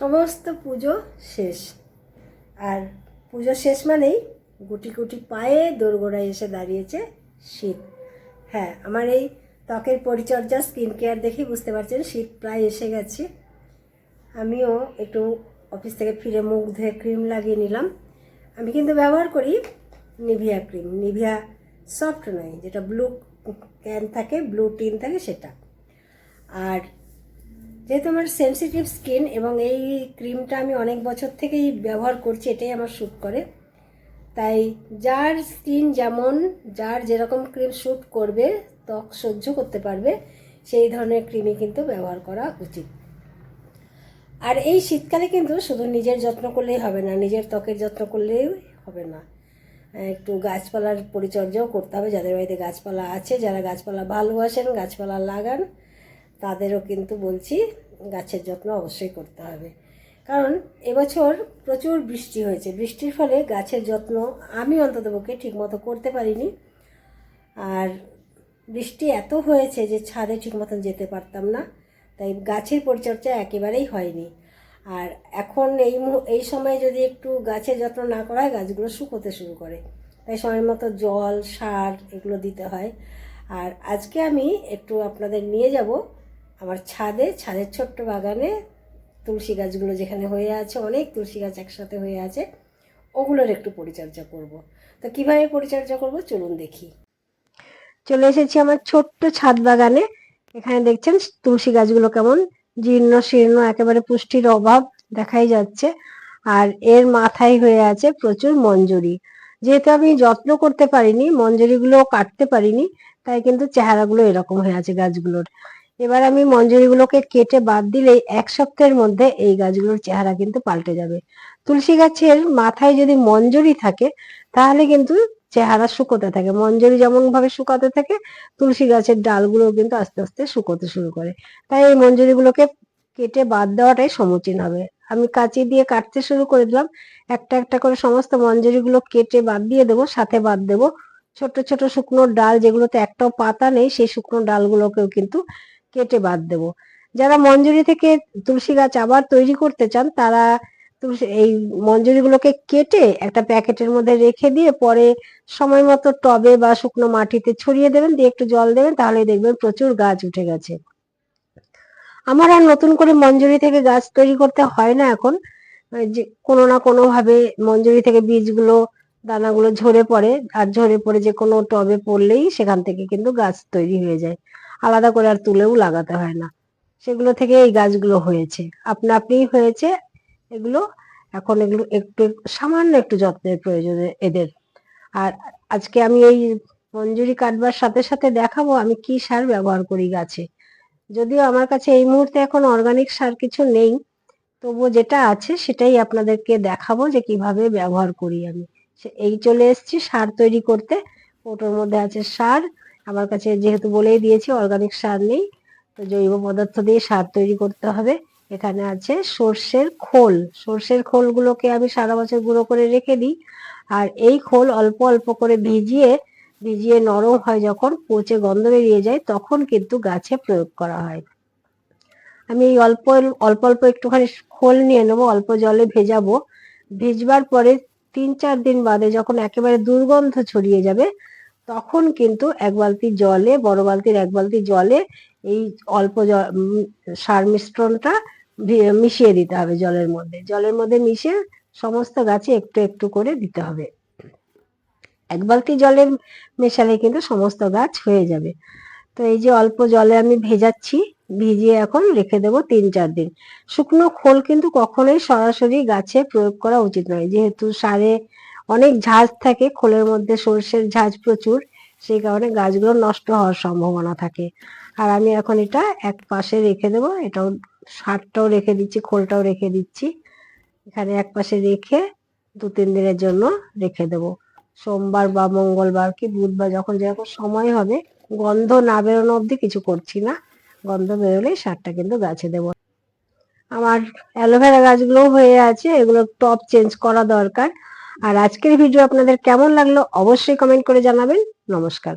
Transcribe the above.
সমস্ত পুজো শেষ। আর পুজো শেষ মানেই গুটি গুটি পায়ে দোরগোড়ায় এসে দাঁড়িয়েছে শীত। হ্যাঁ আমার এই ত্বকের পরিচর্যা স্কিন কেয়ার দেখেই বুঝতে পারছেন, শীত প্রায় এসে গেছে। আমিও একটু অফিস থেকে ফিরে মুখ ধুয়ে ক্রিম লাগিয়ে নিলাম। আমি কিন্তু ব্যবহার করি নিভিয়া ক্রিম নিভিয়া সফট নয়, যেটা ব্লু ক্যান থাকে ব্লু টিন থাকে, সেটা। আর যেহেতু আমার সেন্সিটিভ স্কিন এবং এই ক্রিমটা আমি অনেক বছর থেকেই ব্যবহার করছি, এটাই আমার শ্যুট করে। তাই যার স্কিন যেমন, যার যেরকম ক্রিম শ্যুট করবে, ত্বক সহ্য করতে পারবে, সেই ধরনের ক্রিমই কিন্তু ব্যবহার করা উচিত। আর এই শীতকালে কিন্তু শুধু নিজের যত্ন করলেই হবে না, নিজের ত্বকের যত্ন করলেই হবে না। একটু গাছপালার পরিচর্যাও করতে হবে, যাদের বাড়িতে গাছপালা আছে, যারা গাছপালা ভালোবাসেন, গাছপালা লাগান তাদেরও কিন্তু বলছি গাছের যত্ন অবশ্যই করতে হবে। কারণ এবছর প্রচুর বৃষ্টি হয়েছে। বৃষ্টির ফলে গাছের যত্ন আমি অন্তত অন্ততপক্ষে ঠিকমতো করতে পারিনি। আর বৃষ্টি এত হয়েছে যে ছাদে ঠিক মতন যেতে পারতাম না। তাই গাছের পরিচর্যা একেবারেই হয়নি। আর এখন এই এই সময় যদি একটু গাছের যত্ন না করা হয় গাছগুলো শুকোতে শুরু করে। তাই সময় মতো জল, সার এগুলো দিতে হয়। আর আজকে আমি একটু আপনাদের নিয়ে যাব আমার ছাদে, ছাদের ছোট্ট বাগানে তুলসী গাছগুলো যেখানে হয়ে আছে, অনেক তুলসী গাছ একসাথে হয়ে আছে, ওগুলোর একটু পরিচর্যা করব। তো কীভাবে পরিচর্যা করব চলুন দেখি। চলে এসেছি আমার ছোট্ট ছাদ বাগানে। এখানে দেখছেন তুলসী গাছগুলো কেমন জীর্ণ শীর্ণ, একেবারে পুষ্টির অভাব দেখাই যাচ্ছে। আর এর মাথায় হয়ে আছে প্রচুর মঞ্জুরি। যেহেতু আমি যত্ন করতে পারিনি মঞ্জুরিগুলো কাটতে পারিনি, তাই কিন্তু চেহারাগুলো এরকম হয়ে আছে গাছগুলোর। এবার আমি মঞ্জুরিগুলোকে কেটে বাদ দিলেই এক সপ্তাহের মধ্যে এই গাছগুলোর চেহারা কিন্তু পাল্টে যাবে। তুলসী গাছের মাথায় যদি মঞ্জুরি থাকে, তাহলে কিন্তু চেহারা শুকোতে থাকে। মঞ্জুরি যেমন ভাবে শুকাতে থাকে, তুলসী গাছের ডালগুলো কিন্তু আস্তে আস্তে শুকোতে শুরু করে। তাই এই মঞ্জুরিগুলোকে কেটে বাদ দেওয়াটাই সমীচীন হবে। আমি কাঁচি দিয়ে কাটতে শুরু করে দিলাম। একটা একটা করে সমস্ত মঞ্জুরিগুলো কেটে বাদ দিয়ে দেবো, সাথে বাদ দেবো। ছোট ছোট শুকনো ডাল যেগুলোতে একটাও পাতা নেই, সেই শুকনো ডালগুলোকেও কিন্তু কেটে বাদ দেবো। যারা মঞ্জুরি থেকে তুলসী গাছ আবার তৈরি করতে চান, তারা তুলসী, এই মঞ্জুরিগুলোকে কেটে একটা প্যাকেটের মধ্যে রেখে দিয়ে পরে সময় মতো টবে বা শুকনো মাটিতে ছড়িয়ে দেবেন, দিয়ে একটু জল দেবেন তাহলে দেখবেন প্রচুর গাছ উঠে গেছে। আমার আর নতুন করে মঞ্জুরি থেকে গাছ তৈরি করতে হয় না এখন। যে কোনো না কোনো ভাবে মঞ্জুরি থেকে বীজগুলো, দানাগুলো ঝরে পড়ে, আর ঝরে পড়ে যে কোনো টবে পড়লেই সেখান থেকে কিন্তু গাছ তৈরি হয়ে যায়। আলাদা করে আর তুলেও লাগাতে হয় না। সেগুলো থেকে এই গাছগুলো হয়েছে। আপনা আপনিই হয়েছে, এগুলো এখন এগুলো একটু সামান্য একটু যত্নের প্রয়োজন এদের। আর আজকে আমি এই মঞ্জুরি কাটবার সাথে সাথে দেখাবো আমি কি সার ব্যবহার করি গাছে। যদিও আমার কাছে এই মুহূর্তে এখন অর্গানিক সার কিছু নেই, তবুও যেটা আছে সেটাই আপনাদেরকে দেখাবো যে কীভাবে ব্যবহার করি আমি। এই চলে এসেছি সার তৈরি করতে, ওটার মধ্যে আছে সার আমার কাছে যেহেতু বলেই দিয়েছি অর্গানিক সার নেই, তো জৈব পদার্থ দিয়ে সার তৈরি করতে হবে। এখানে আছে সর্ষের খোল। সর্ষের খোলগুলোকে আমি সারা বছর গুঁড়ো করে রেখে দিই। আর এই খোল অল্প অল্প করে ভিজিয়ে ভিজিয়ে নরম হয় যখন পচে গন্ধ বেরিয়ে যায়, তখন কিন্তু গাছে প্রয়োগ করা হয়। আমি এই অল্প অল্প অল্প একটুখানি খোল নিয়ে নেব, অল্প জলে ভেজাবো। ভিজবার পরে তিন চার দিন বাদে যখন একেবারে দুর্গন্ধ ছড়িয়ে যাবে তখন কিন্তু এক বালতি জলে, বড় বালতির এক বালতি জলে এই অল্প সার মিশ্রণটা মিশিয়ে দিতে হবে জলের মধ্যে। জলের মধ্যে মিশিয়ে সমস্ত গাছে একটু একটু করে দিতে হবে। এক বালতি জলের মেশালে কিন্তু সমস্ত গাছ হয়ে যাবে। তো এই যে অল্প জলে আমি ভেজাচ্ছি, ভিজিয়ে এখন রেখে দেবো তিন চার দিন। শুকনো খোল কিন্তু কখনোই সরাসরি গাছে প্রয়োগ করা উচিত নয়। যেহেতু সারে অনেক ঝাঁজ থাকে, খোলের মধ্যে সর্ষের ঝাঁজ প্রচুর, সেই কারণে গাছগুলো নষ্ট হওয়ার সম্ভাবনা থাকে। আর আমি এখন এটা এক পাশে রেখে দেবো, এটাও সারটাও রেখে দিচ্ছি, খোলটাও রেখে দিচ্ছি। এখানে এক পাশে রেখে দু তিন দিনের জন্য রেখে দেবো। সোমবার বা মঙ্গলবার কি বুধবার যখন যেরকম সময় হবে, গন্ধ না বেরোনো অবধি কিছু করছি না। গন্ধ বেরোলেই সারটা কিন্তু গাছে দেবো। আমার অ্যালোভেরা গাছগুলোও হয়ে আছে, এগুলো টপ চেঞ্জ করা দরকার। আর আজকের ভিডিও আপনাদের কেমন লাগল অবশ্যই কমেন্ট করে জানাবেন। নমস্কার।